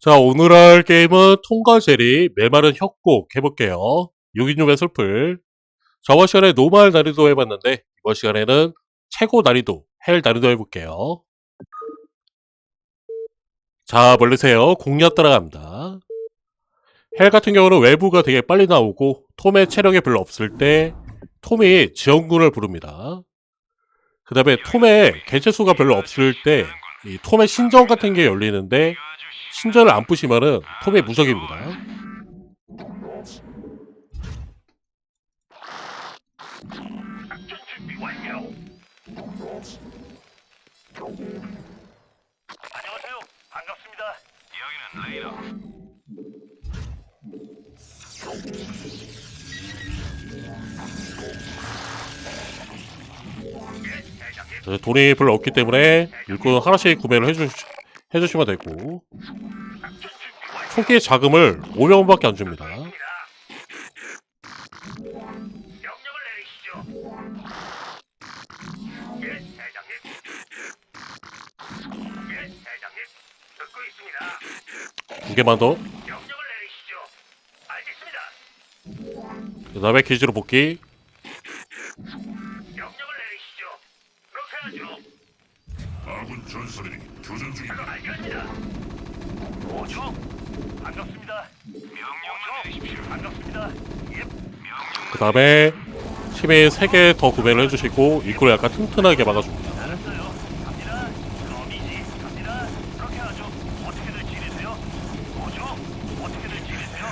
자, 오늘 할 게임은 통과 제리 메마른 협곡 해볼게요. 6인용의 슬플. 저번 시간에 노말 난이도 해봤는데, 이번 시간에는 최고 난이도, 헬 난이도 해볼게요. 자, 멀리세요. 공략 따라갑니다. 헬 같은 경우는 외부가 되게 빨리 나오고, 톰의 체력이 별로 없을 때, 톰이 지원군을 부릅니다. 그 다음에 톰의 개체수가 별로 없을 때, 이 톰의 신전 같은 게 열리는데, 신전을 안 부시면은 톰의 무적입니다. 안녕하세요. 반갑습니다. 여기는 레이더. 돈이 별로 없기 때문에 일꾼 하나씩 구매를 해주, 해주시면 되고 초기 자금을 5명밖에 안 줍니다. 두 개만 더. 그 다음에 기지로 복귀. 아군 전설이 교전 중입니다. 반갑습니다. 명령만 내리십시오. 반갑습니다. 예. 명령 그 다음에 팀이 3개 더 구매를 해주시고 입구를 약간 튼튼하게 막아줍니다. 알았어요. 갑니다. 거미지 갑니다. 그렇게 하죠. 어떻게들 지내세요? 오죠? 어떻게들 지내세요?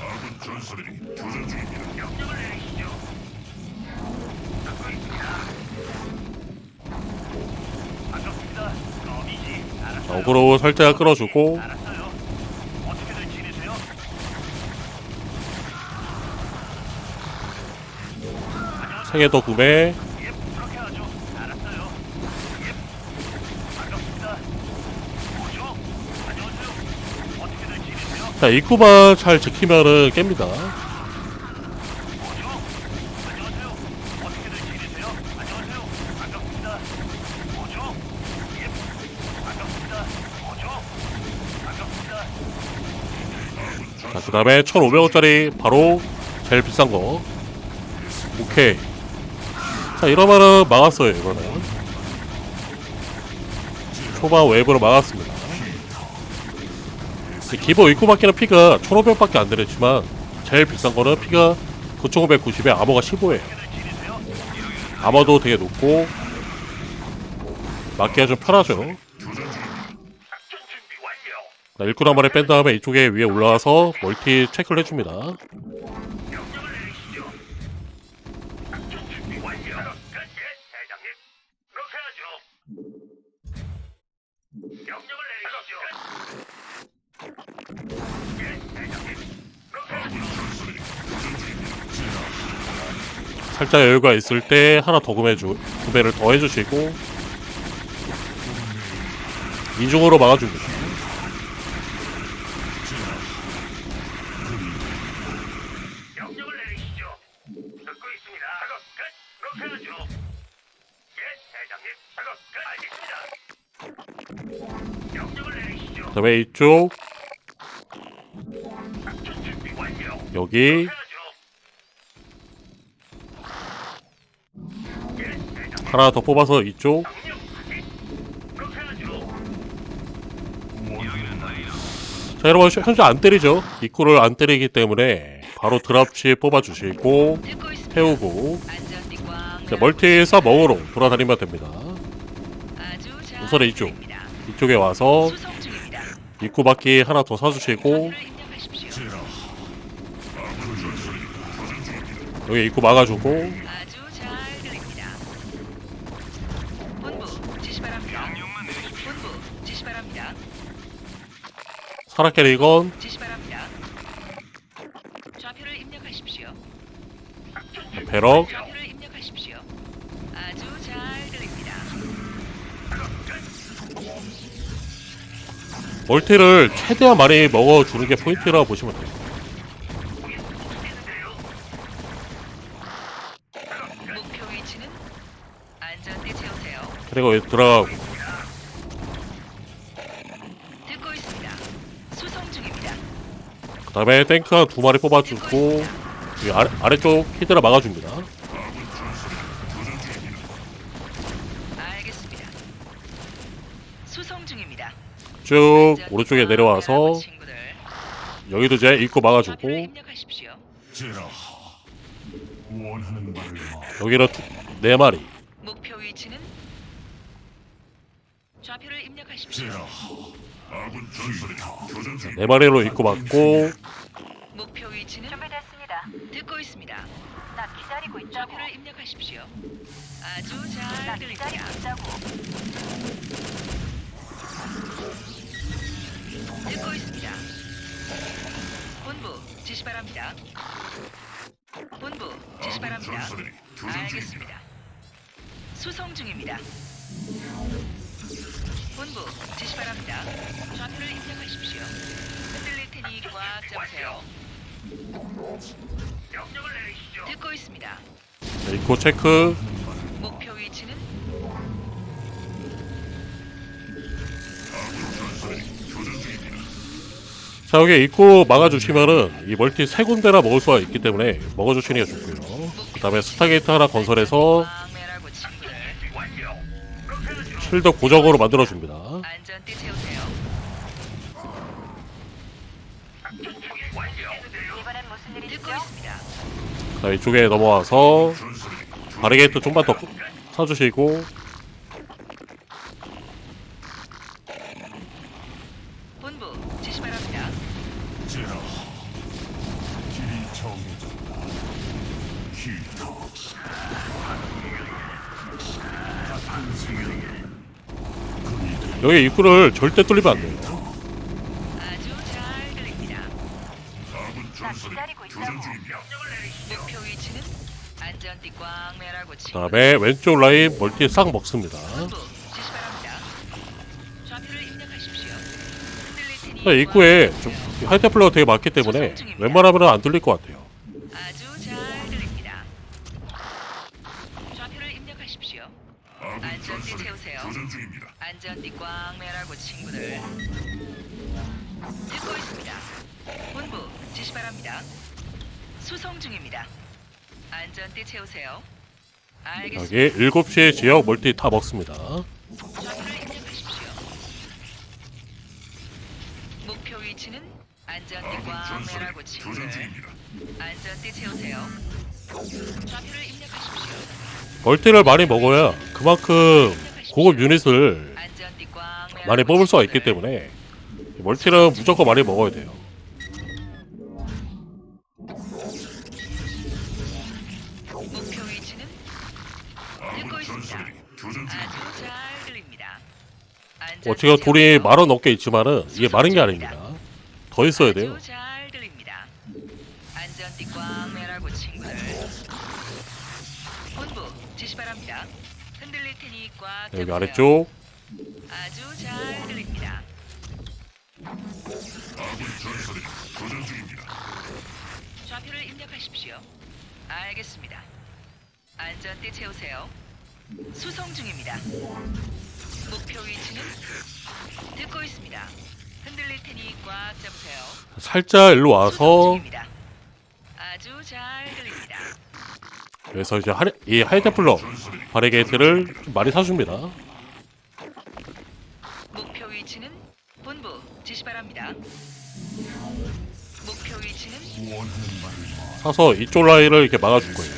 아군 전설이 교전 중입니다. 명령을 내리시죠. 듣고 있습니다. 반갑습니다. 거미지 알았어요. 자, 어그로 살짝 끌어주고 알았어요. 어떻게들 지내세요? 3개 더 구매. 자, 입구만 잘 지키면은 깹니다. 뭐죠? 안녕하세요. 어떻게들 지내세요? 안녕하세요. 반갑습니다. 뭐죠? 예, 반갑습니다. 뭐죠? 반갑습니다. 자, 그 다음에 1,500원짜리 바로 제일 비싼 거. 오케이. 자, 이러면은 막았어요, 이거는. 초반 웨이브로 막았습니다. 이 기본 입구 막히는 피가 1,500밖에 안 되겠지만, 제일 비싼 거는 피가 9,590에 암호가 15예요. 어떻게들 지내세요? 암호도 되게 높고, 막기가 좀 편하죠. 일꾼 한 마리 뺀 다음에 이쪽에 위에 올라와서 멀티 체크를 해줍니다. 명령을 내리시죠. 작전 준비 완료. 끝, 예, 대장님. 그렇게 하죠. 명령을 내리시죠. 예, 대장님. 그렇게 하죠. 살짝 여유가 있을 때 하나 더 구매주, 구매를 더 해주시고, 이중으로 막아줍니다. 듣고 있습니다. 이쪽. 여기. 하나 더 뽑아서 이쪽. 자 여러분 현재 안 때리죠 입구를 안 때리기 때문에 바로 드랍시 뽑아주시고. 태우고 자, 멀티 서먹으로 돌아다니면 됩니다 우선 이쪽. 이쪽에 와서. 입구 바퀴 하나 더 사주시고. 여기 입구 막아주고 사라캐리건 지시 바랍니다. 좌표를 입력하십시오. 배럭 좌표를 입력하십시오. 아주 잘 들립니다. 멀티를 최대한 많이 먹어주는 게 포인트라고 보시면 돼요 목표 위치는 안전띠 채우세요. 그리고 들어가고 듣고 있습니다. 다음에 탱크 한 두 마리 뽑아주고 이 아래, 아래쪽 히드라 막아줍니다. 알겠습니다. 수송 중입니다. 쭉 오른쪽에 내려와서 친구들, 여기도 이제 입구 막아주고 좌표를 입력하십시오. 제라 원하는 말을 마. 여기는 두- 네 마리 목표 위치는 좌표를 입력하십시오. 제라 아군 전설이 교전 중네 마리로 입구 막고 목표 위치는 준비됐습니다. 듣고 있습니다. 나 기다리고 있다고. 좌표를 입력하십시오. 아주 나 잘 들립니다. 기다리고 있다고. 듣고 있습니다. 본부 지시 바랍니다. 본부 지시 아군 바랍니다. 전설이 교전 중입니다. 알겠습니다. 수송 중입니다. 본부 지시 바랍니다. 좌표를 입력하십시오. 흔들릴 테니 꽉 잡으세요. 명령을 내리시죠. 듣고 있습니다. 자, 입구 체크 목표 위치는. 자 여기 입구 막아주시면은 이 멀티 세 군데나 먹을 수가 있기 때문에 먹어주시는 게 좋고요 그 다음에 스타게이트 하나 건설해서 실드 고정으로 만들어줍니다 안전띠 채우세요. 이번엔 무슨. 자 이쪽에 넘어와서 전설이 바리게이트 좀만 더 사주시고 여기 입구를 절대 뚫리면 안 돼요 아주 잘 들립니다. 나 기다리고 있다고. 목표 위치는 안전띠 꽉 매라고 그 친구들. 다음에 왼쪽 라인 멀티 싹 먹습니다 본부 지시 바랍니다. 좌표를 입력하십시오. 흔들릴 테니 자, 입구에 꽉 좀. 하이테플러가 되게 많기 때문에 웬만하면 안 뚫릴 것 같아요 아주 잘 들립니다. 좌표를 입력하십시오. 아군 안전띠 전설이 채우세요. 교전 안전띠 꽉 매라고 친구들. 듣고 있습니다. 본부 지시 바랍니다. 수송 중입니다. 안전띠 채우세요. 알겠습니다. 여기 7시 지역 멀티 다 먹습니다 좌표를 입력하십시오. 목표 위치는 안전띠 매라고 교전 친구들. 안전띠 채우세요. 좌표를 입력하십시오. 멀티를 많이 먹어야 그만큼 고급 유닛을 많이 뽑을 수가 있기. 때문에 멀티는 무조건 많이 먹어야 돼요 목표 위치는 듣고 아군 있습니다. 전설이 교전 중입니다. 아주 잘 들립니다. 안전띠 어치가 돌이. 만원 넘게 있지만은 이게 많은 게 아닙니다 더 있어야 돼요 아주 잘 들립니다. 안전띠 꽉 매라고 친구들. 본부 지시 바랍니다. 흔들릴 테니 꽉 여기 잡으세요. 아래쪽 안전띠 채우세요. 수송 중입니다. 목표 위치는 듣고 있습니다. 흔들릴 테니 꽉 잡으세요. 살짝 일로 와서 중입니다. 아주 잘 들립니다. 그래서 이제 하, 이 하이테플러 전설이 바리게이트를 좀 많이 사줍니다 목표 위치는 본부 지시 바랍니다. 목표 위치는 사서 이쪽 라인을 이렇게 막아줄 거예요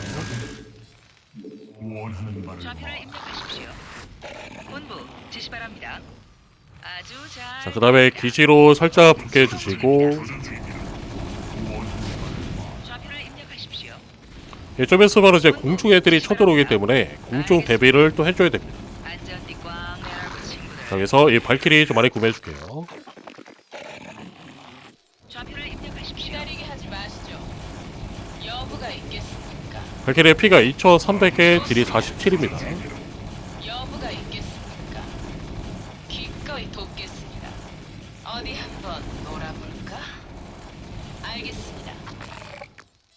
자 그 다음에. 기지로 살짝 붙게 해주시고. 예, 좀 있으면 이제 공중 애들이 쳐들어오기 때문에 공중 대비를 또 해줘야 됩니다. 자, 그래서 이 발키리 좀 많이 구매해줄게요? 발키리의 피가 2300에 딜이 47입니다 여부가 있겠습니까? 기꺼이 돕겠습니다. 어디 한번 놀아볼까? 알겠습니다.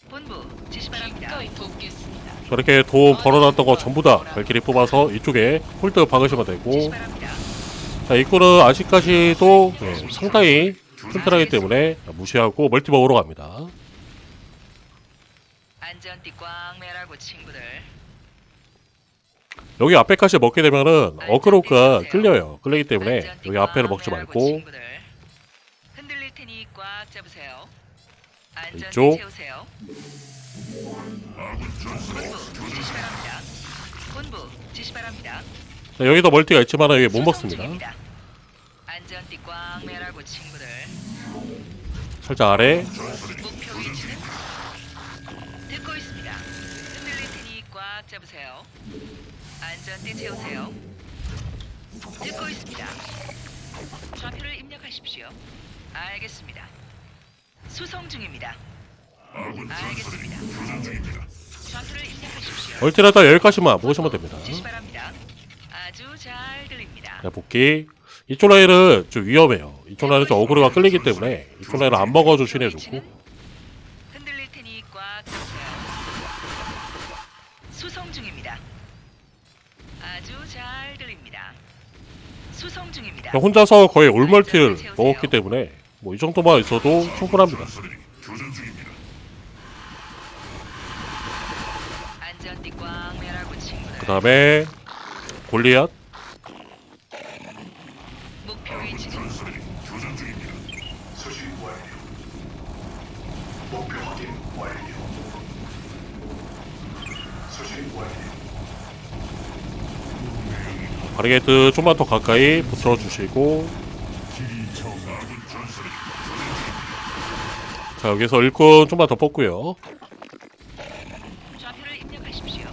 본부 지시 바랍니다. 기꺼이 돕겠습니다. 저렇게 돈 벌어놨던 거 전부 다 발키리 뽑아서 이쪽에 홀드 박으시면 되고. 자 입구는 아직까지도 예, 상당히 튼튼하기 때문에 무시하고 멀티 먹으러 갑니다. 안전띠 꽝 매라고 친구들. 여기 앞에까지 먹게 되면은 어그로가 끌려요. 끌리기 때문에 여기 앞에를 꽝 먹지 말고. 흔들릴 테니 꽉 잡으세요. 이쪽. 지시 바랍니다. 자, 여기도 멀티가 있지만 여기 못 먹습니다. 살짝 아래 잡으세요. 안전띠 채우세요. 듣고 있습니다. 좌표를 입력하십시오. 알겠습니다. 수송 중입니다. 알겠습니다. 좌표를 입력하십시오. 멀티라다 여기까지만 먹으시면 됩니다. 지시 바랍니다. 아주 잘 들립니다. 자, 복귀. 이쪽 라인은 좀 위험해요. 이쪽 라인은 좀 어그로가 끌리기 때문에 이쪽 라인은 안 먹어주시는 게 좋고 흔들릴 테니 꽉 잡으세요. 수송 중입니다. 아주 잘 들립니다. 수송 중입니다. 그냥 혼자서 거의 올멀티를 먹었기 때문에 뭐 이 정도만 있어도 충분합니다. 그 다음에 골리앗. 바리게이트 좀만 더 가까이 붙여주시고 길이 정 아군 전설이 자 여기서 일꾼 좀만 더 뽑고요. 좌표를 입력하십시오.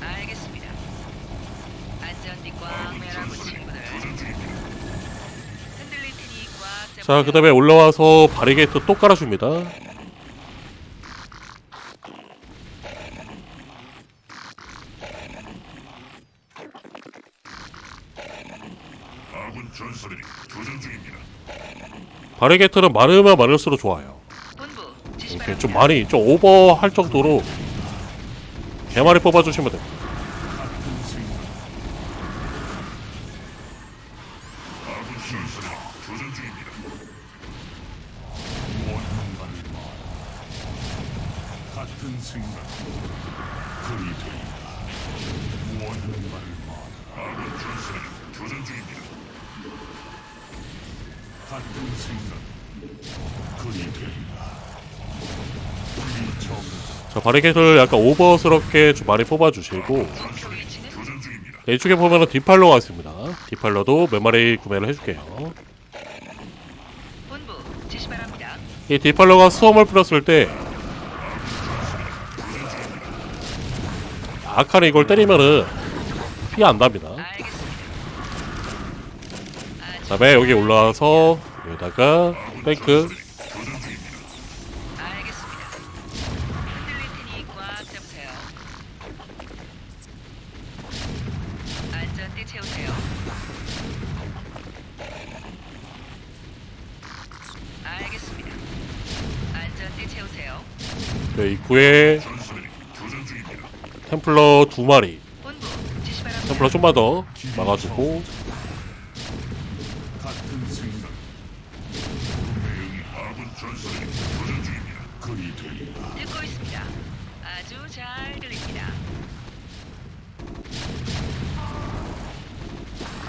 알겠습니다. 안전띠 꽝 매라고 친구들. 흔들릴 테니 꽉 잡으세요. 자그 다음에 올라와서 바리게이트 또 깔아줍니다. 아군 전설이 교전 중입니다. 바리게이트는 많으면 많을수록 좋아요. 이렇게 바랍니다. 좀 많이 좀 오버 할 정도로 개많이 뽑아주시면 말하. 같은 생각. 그리 되리라. 자 바리게이트를 약간 오버스럽게 좀 많이 뽑아주시고. 네, 이쪽에 보면은 디팔로가 있습니다. 디팔로도 몇 마리 구매를 해줄게요. 이 디팔로가 수험을 뿌렸을 때 아칸이 이걸 때리면은 피안 납니다. 그 다음에 여기 올라와서 여기다가 뱅크 네, 입구에. 템플러 두 마리. 템플러 좀만 더 막아주고.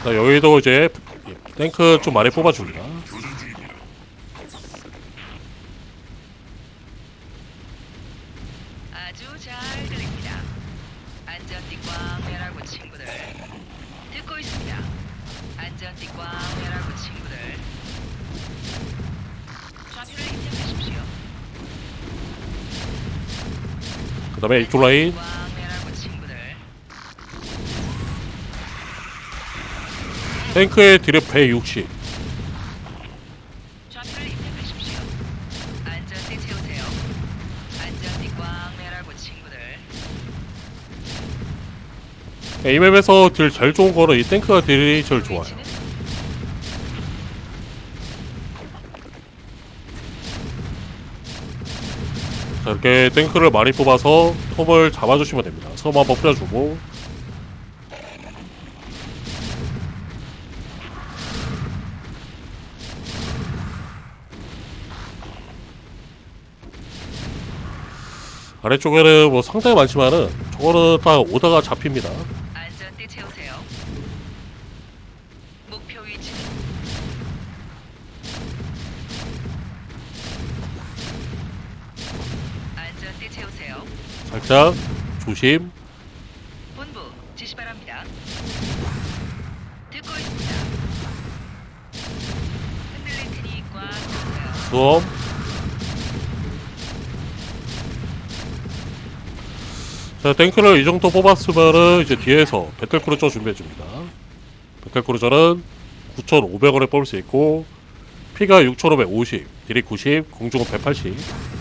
자, 여기도 이제 탱크 좀 많이 뽑아줍니다. 아주 잘 들립니다. 안전띠 꽝 매라고 친구들. 듣고 있습니다. 안전띠 꽝 매라고 친구들. 좌표를 입력하십시오. 그 다음에 이쪽 라인. 탱크의 딜은 160 좌표를 입력하십시오. 안전띠 채우세요. 안전띠 꽝 매라고 친구들. 이 맵에서 딜 제일 좋은 거는 이 탱크가 딜이 제일 좋아요. 이렇게 탱크를 많이 뽑아서 톱을 잡아주시면 됩니다. 섬 한번 뿌려주고 아래쪽에는 뭐 상당히 많지만은 저거는 딱 오다가 잡힙니다. 살짝 조심. 본부 지시 바랍니다. 듣고 있습니다. 흔들릴 테니 꽉 잡으세요. 수험. 자, 탱크를 이 정도 뽑았으면은 이제 뒤에서 배틀크루저 준비해줍니다. 배틀크루저는 9,500원에 뽑을 수 있고, 피가 6,550, 딜이 90, 공중은 180.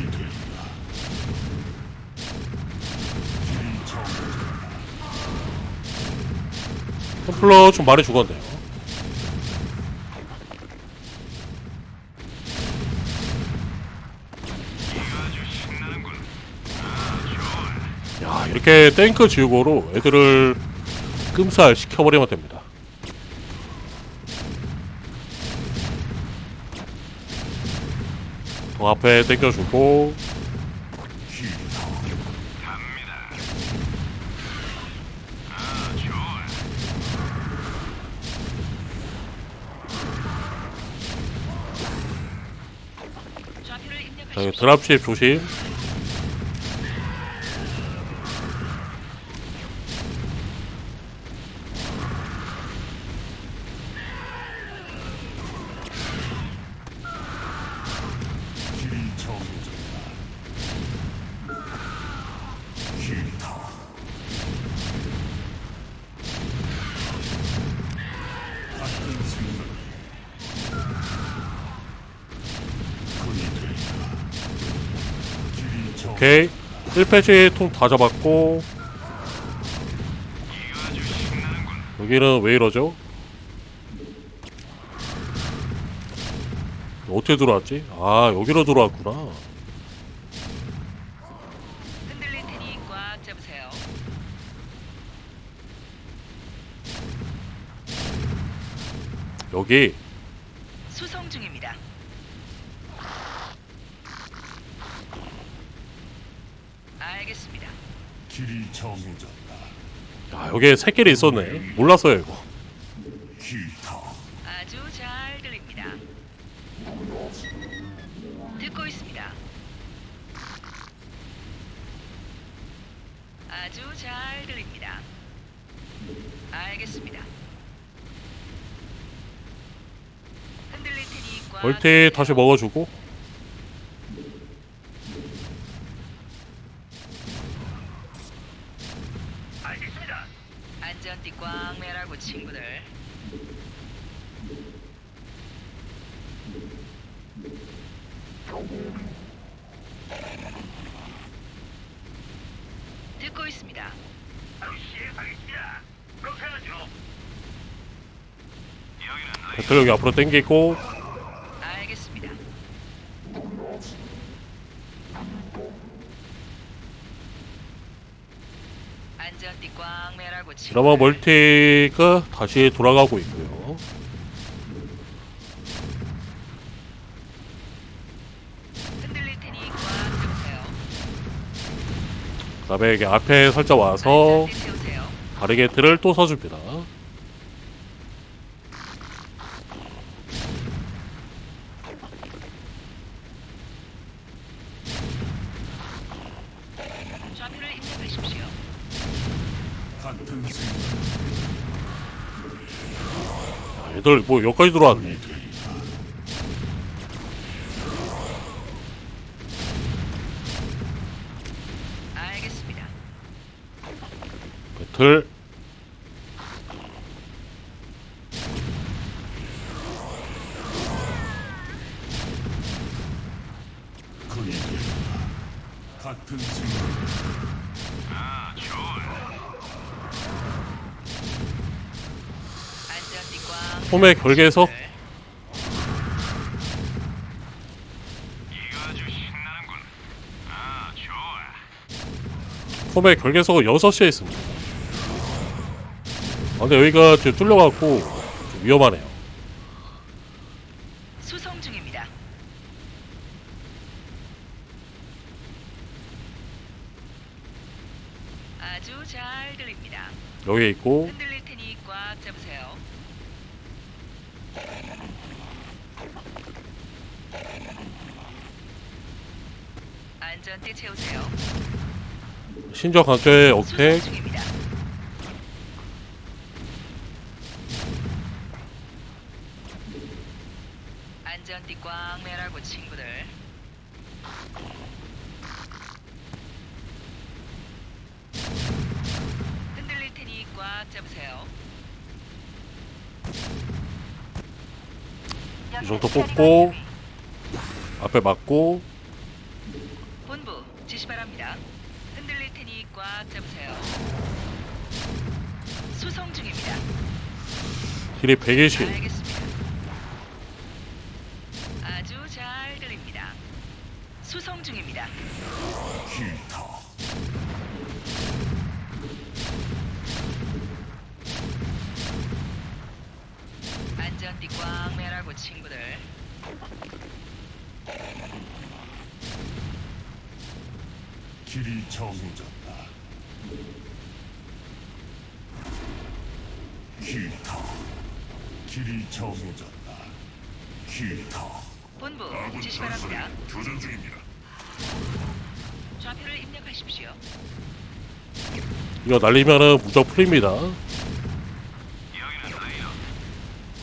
되리라. 길이 정해졌다. 템플러 좀 많이 죽었네요. 이거 아주 신나는군. 아, 좋아. 야, 이렇게 탱크 지우고로 애들을 끔살 시켜버리면 됩니다. 더 앞에 입력하십시오. 여기 드랍십 조심. 1패지 통 다 잡았고. 여기는 왜 이러죠? 어떻게 들어왔지? 아, 여기로 들어왔구나. 흔들릴 테니 꽉 잡으세요. 여기, 수송 중입니다. 알겠습니다. 길이 정해졌다. 야, 여기에 새끼리 있었네. 몰랐어요, 이거. 기타 아주 잘 들립니다. 듣고 있습니다. 아주 잘 들립니다. 알겠습니다. 흔들릴 테니 꽉 멀티 잡으세요. 다시 먹어주고, 알겠습니다. 안전띠 꽉 매라고 친구들. 듣고 있습니다. 바로 시행하겠습니다. 그렇게 하죠. 여기는 배틀 여기 앞으로 당기고, 알겠습니다. 안전띠 꽉 매라고. 드라마 멀티가 다시 돌아가고 있고요. 흔들릴 테니 꽉 잡으세요. 그 다음에 이게 앞에 살짝 와서 안전띠 채우세요. 바리게이트를 또 서줍니다. 애들 뭐 여기까지 들어왔네. 알겠습니다. 배틀. 같은 생각 아, 좋아. 톰의 결계에서. 톰의 결계석은 6시에 있습니다. 아, 근데 여기가 지금 뚫려갖고 좀 위험하네요. 수송 중입니다. 아주 잘 들립니다. 여기에 있고 흔들릴 테니 꽉 잡으세요. 안전띠 채우세요. 안전띠 매라고 친구들. 흔들릴 테니 꽉 잡으세요. 이 정도 뽑고 앞에 맞고 길이 120 알겠습니다. 아주 잘 들립니다. 수송 중입니다. 안전띠 꽉 매라고 친구들. 길이 정해졌다. 기타 길이 정해졌다. 기타 본부 아군 지시 바랍니다. 교전 중입니다. 좌표를 입력하십시오. 이거 날리면은 무적 풀립니다.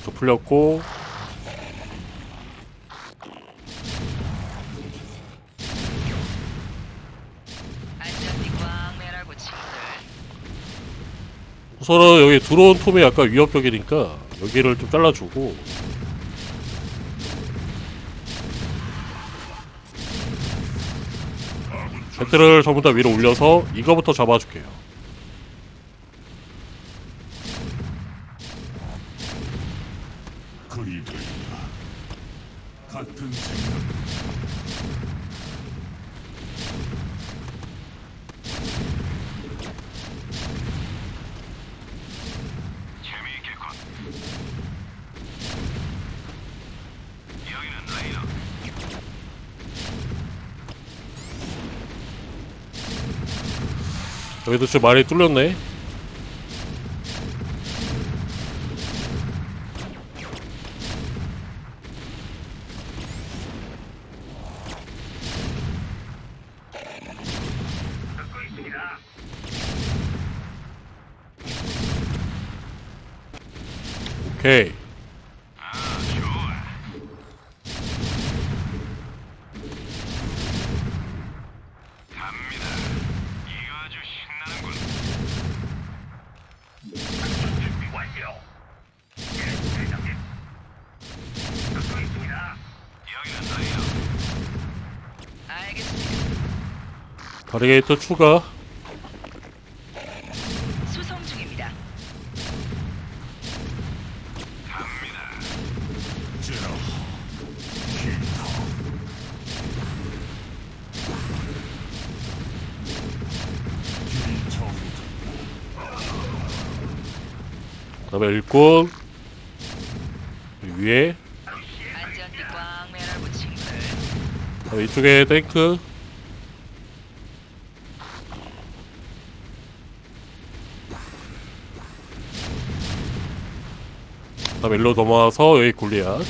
저 풀렸고 안전띠 꽉 매라고 친구들. 우선은 여기 들어온 톰이 약간 위협적이니까 여기를 좀 잘라주고 배트를 전부 다 위로 올려서 이거부터 잡아줄게요. 여기도 좀 많이 뚫렸네. 오케이. 아, 좋아. 갑니다. 이거 아주 신나는군. 작전 준비 완료. 예, 대장님. 듣고 있습니다. 여기는 레이너. 알겠습니다. 바리게이터 추가. 수송 중입니다. 그다음에 일꾼 위에 안전띠 꽉 매라고 친구들. 그다음에 이쪽에 탱크 다음에 일로 넘어와서 여기 골리앗.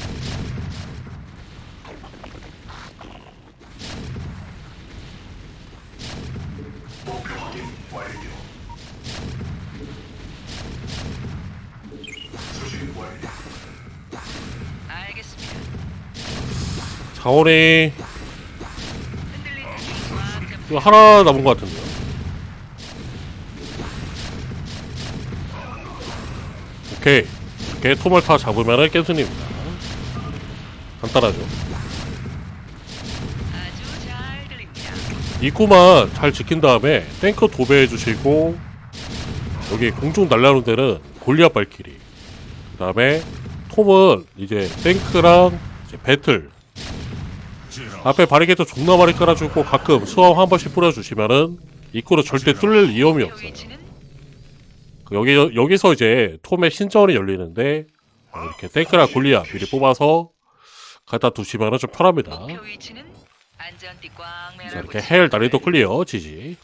자원이. 이거 하나 남은 것 같은데요 오케이 이렇게 톰을 다 잡으면은 깬순입니다 간단하죠. 입구만 잘 지킨 다음에 탱크 도배해 주시고 여기 공중 날라오는 데는 골리앗 발키리. 그 다음에 톰은 이제 탱크랑 이제 배틀. 앞에 바리게이트 존나 많이 깔아주고 가끔 수험 한 번씩 뿌려주시면은 입구로 절대 뚫릴 위험이 없어요. 그 여기 여기서 이제 톰의 신전이 열리는데 어, 이렇게 탱크랑 골리앗 미리 뽑아서 갖다 두시면 은 좀 편합니다. 목표 위치는 안전띠 꽉자 매라고 이렇게 헬 난이도 클리어 지지.